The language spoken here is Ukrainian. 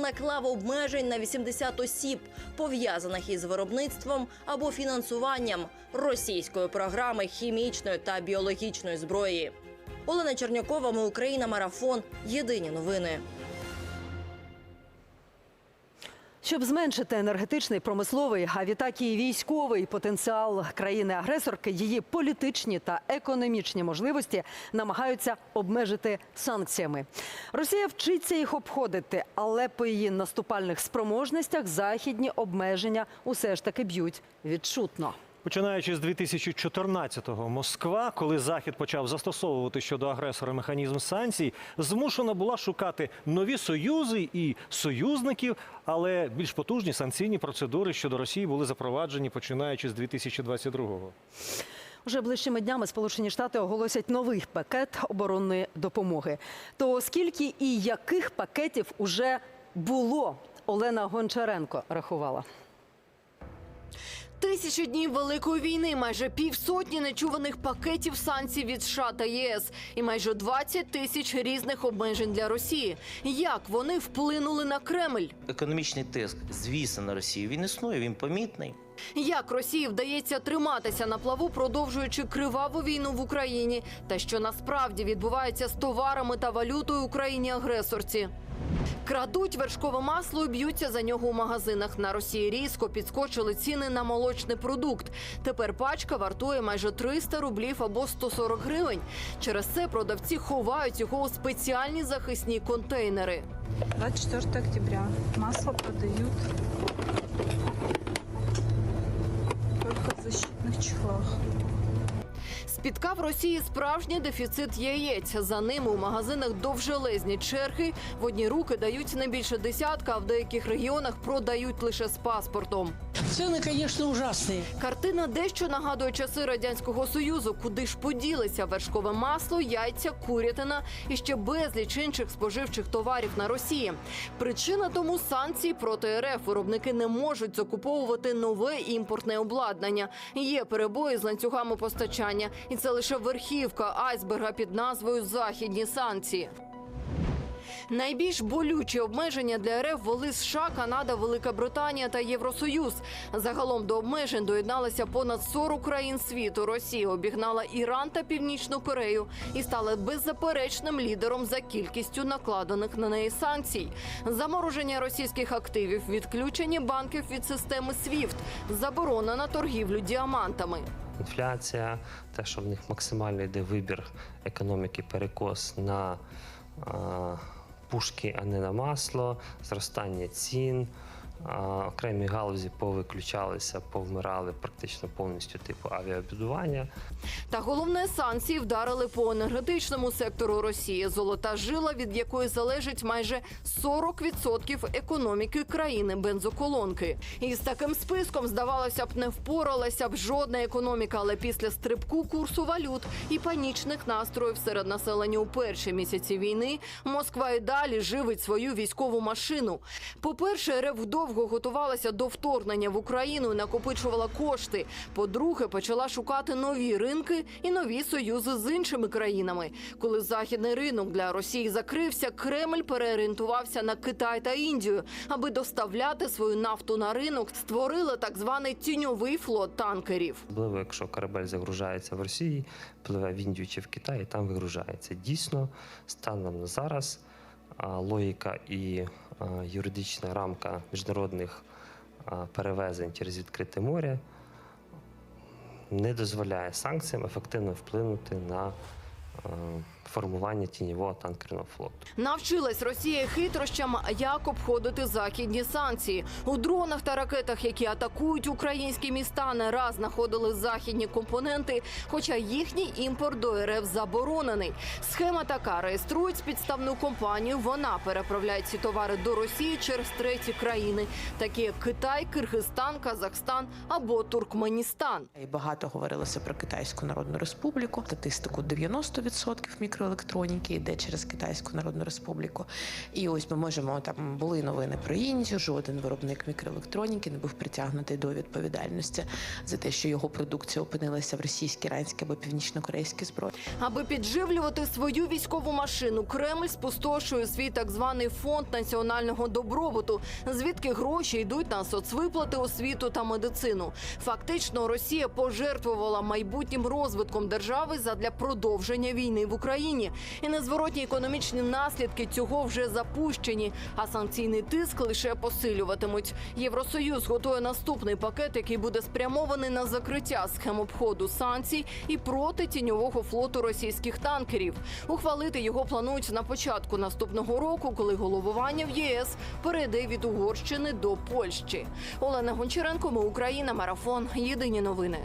наклав обмежень на 80 осіб, пов'язаних із виробництвом або фінансуванням російської програми хімічної та біологічної зброї. Олена Чернякова, ми Україна, марафон. Єдині новини. Щоб зменшити енергетичний, промисловий, а відтак і військовий потенціал країни-агресорки, її політичні та економічні можливості намагаються обмежити санкціями. Росія вчиться їх обходити, але по її наступальних спроможностях західні обмеження усе ж таки б'ють відчутно. Починаючи з 2014-го, Москва, коли Захід почав застосовувати щодо агресора механізм санкцій, змушена була шукати нові союзи і союзників, але більш потужні санкційні процедури щодо Росії були запроваджені починаючи з 2022-го. Уже ближчими днями Сполучені Штати оголосять новий пакет оборонної допомоги. То скільки і яких пакетів уже було? Олена Гончаренко рахувала. Тисячі днів великої війни, майже півсотні нечуваних пакетів санкцій від США та ЄС і майже 20 тисяч різних обмежень для Росії. Як вони вплинули на Кремль? Економічний тиск, звісно, на Росію він існує, він помітний. Як Росії вдається триматися на плаву, продовжуючи криваву війну в Україні, та що насправді відбувається з товарами та валютою Україні агресорці? Крадуть вершкове масло і б'ються за нього у магазинах. На Росії різко підскочили ціни на молочний продукт. Тепер пачка вартує майже 300 рублів або 140 гривень. Через це продавці ховають його у спеціальні захисні контейнери. 24 октября. Масло продают только в защитных чехлах. Спіткав Росії справжній дефіцит яєць. За ними у магазинах довжелезні черги. В одні руки дають не більше десятка, а в деяких регіонах продають лише з паспортом. Цены, конечно, ужасные. Картина дещо нагадує часи радянського союзу, куди ж поділися вершкове масло, яйця, курятина і ще безліч інших споживчих товарів на Росії. Причина тому санкції проти РФ. Виробники не можуть закуповувати нове імпортне обладнання. Є перебої з ланцюгами постачання, і це лише верхівка айсберга під назвою Західні санкції. Найбільш болючі обмеження для РФ ввели США, Канада, Велика Британія та Євросоюз. Загалом до обмежень доєдналися понад 40 країн світу. Росія обігнала Іран та Північну Корею і стала беззаперечним лідером за кількістю накладених на неї санкцій. Замороження російських активів, відключення банків від системи SWIFT, заборона на торгівлю діамантами. інфляція, те, що в них максимально йде вибір економіки, перекос на пушки, а не на масло, зростання цін. Окремі галузі повиключалися, повмирали практично повністю типу авіабудування. Та головне санкції вдарили по енергетичному сектору Росії. Золота жила, від якої залежить майже 40% економіки країни бензоколонки. І з таким списком здавалося б, не впоралася б жодна економіка, але після стрибку курсу валют і панічних настроїв серед населення у перші місяці війни Москва і далі живить свою військову машину. По-перше, РФ довго готувалася до вторгнення в Україну і накопичувала кошти. По-друге, почала шукати нові ринки і нові союзи з іншими країнами. Коли західний ринок для Росії закрився, Кремль переорієнтувався на Китай та Індію, аби доставляти свою нафту на ринок. Створили так званий тіньовий флот танкерів. Особливо, якщо корабель загружається в Росії, пливе в Індію чи в Китай, і там вигружається. Дійсно, станом на зараз логіка і юридична рамка міжнародних перевезень через відкрите море не дозволяє санкціям ефективно вплинути на формування тіньового танкерного флоту. Навчилась Росія хитрощам, як обходити західні санкції. У дронах та ракетах, які атакують українські міста, не раз знаходили західні компоненти, хоча їхній імпорт до РФ заборонений. Схема така: реєструють підставну компанію. Вона переправляє ці товари до Росії через треті країни, такі як Китай, Киргизстан, Казахстан або Туркменістан. І багато говорилося про Китайську Народну Республіку. Статистику 90% мікроелектроніки йде через Китайську Народну Республіку. І ось ми можемо там були новини про Індію. Жоден виробник мікроелектроніки не був притягнутий до відповідальності за те, що його продукція опинилася в російській, іранській або північно-корейській зброї. Аби підживлювати свою військову машину, Кремль спустошує свій так званий фонд національного добробуту, звідки гроші йдуть на соцвиплати, освіту та медицину. Фактично, Росія пожертвувала майбутнім розвитком держави задля продовження війни в Україні. І незворотні економічні наслідки цього вже запущені. А санкційний тиск лише посилюватимуть. Євросоюз готує наступний пакет, який буде спрямований на закриття схем обходу санкцій і проти тіньового флоту російських танкерів. Ухвалити його планують на початку наступного року, коли головування в ЄС перейде від Угорщини до Польщі. Олена Гончаренко, ми Україна, марафон. Єдині новини.